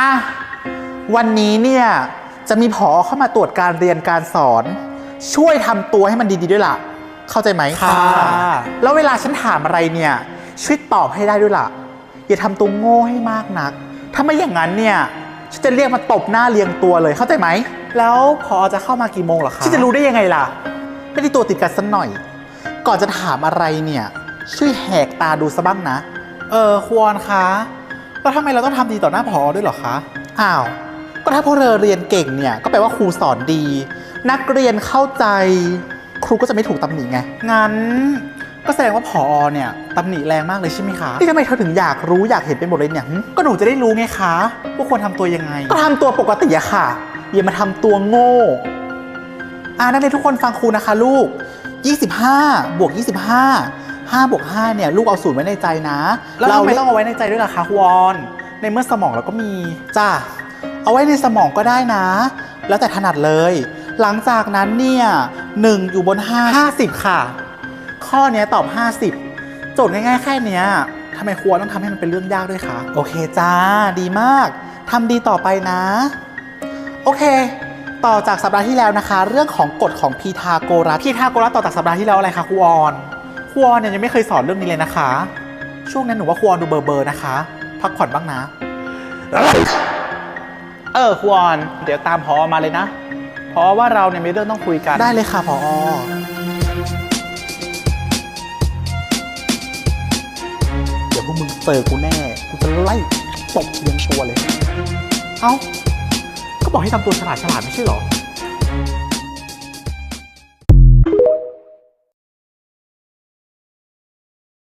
อะวันนี้เนี่ยจะมีผอเข้ามาตรวจการเรียนการสอน ช่วยทำตัวให้มันดีๆด้วยล่ะ เข้าใจไหมค่ะ แล้วเวลาฉันถามอะไรเนี่ยช่วยตอบให้ได้ด้วยล่ะ อย่าทำตัวโง่ให้มากนัก ถ้าไม่อย่างนั้นเนี่ยฉันจะเรียกมาตบหน้าเรียงตัวเลยเข้าใจไหม แล้วพอจะเข้ามากี่โมงเหรอคะฉันจะรู้ได้ยังไงล่ะ ไม่ได้ตัวติดกันสักหน่อย ก่อนจะถามอะไรเนี่ยช่วยแหกตาดูซะบ้างนะ เออควรคะ แล้วทำไมเราต้องทำดีต่อหน้าพอด้วยหรอคะ อ้าว ก็ถ้าพวกเธอเรียนเก่งเนี่ย ก็แปลว่าครูสอนดี นักเรียนเข้าใจ ครูก็จะไม่ถูกตำหนิไง งั้น ก็แสดงว่าพอเนี่ยตำหนิแรงมากเลยใช่ไหมคะนี่ทำไมเธอถึงอยากรู้อยากเห็นเป็นหมดเลยเนี่ย ก็หนูจะได้รู้ไงคะว่าควรทำตัวยังไง ก็ทำตัวปกติอะค่ะ อย่ามาทำตัวโง่อ่านักเรียนทุกคนฟังครูนะคะลูก 25 บวก 25 5บวก5เนี่ยลูกเอาศูนย์ไว้ในใจนะ แล้วทำไมเรียกต้องเอาไว้ในใจด้วยล่ะคะควรในเมื่อสมองเราก็มีจ้าเอาไว้ในสมองก็ได้นะ แล้วแต่ถนัดเลย หลังจากนั้นเนี่ยหนึ่งอยู่บน 5 50 ค่ะ ข้อเนี้ยตอบ 50 โจทย์ง่ายๆแค่เนี้ยทำไมครัวต้องทำให้มันเป็นเรื่องยากด้วยคะโอเคจ้าดีมากทำดีต่อไปนะ โอเค ต่อจากสัปดาห์ที่แล้วนะคะ เรื่องของกฎของพีทาโกรัสพีทาโกรัสต่อจากสัปดาห์ที่แล้วอะไรคะครูออน ครูออนเนี่ยยังไม่เคยสอนเรื่องนี้เลยนะคะ ช่วงนั้นหนูว่าครูออนดูเบอร์เบอร์ๆนะคะ พักผ่อนบ้างนะ เออครูออนเดี๋ยวตามพอมาเลยนะ เพราะว่าเราเนี่ยมีเรื่องต้องคุยกัน ได้เลยค่ะพอเดี๋ยวพวกมึงเจอกูแน่ กูจะไล่ตบเลี้ยงตัวเลย เอ้า ก็บอกให้ทำตัวฉลาดฉลาดไม่ใช่เหรอ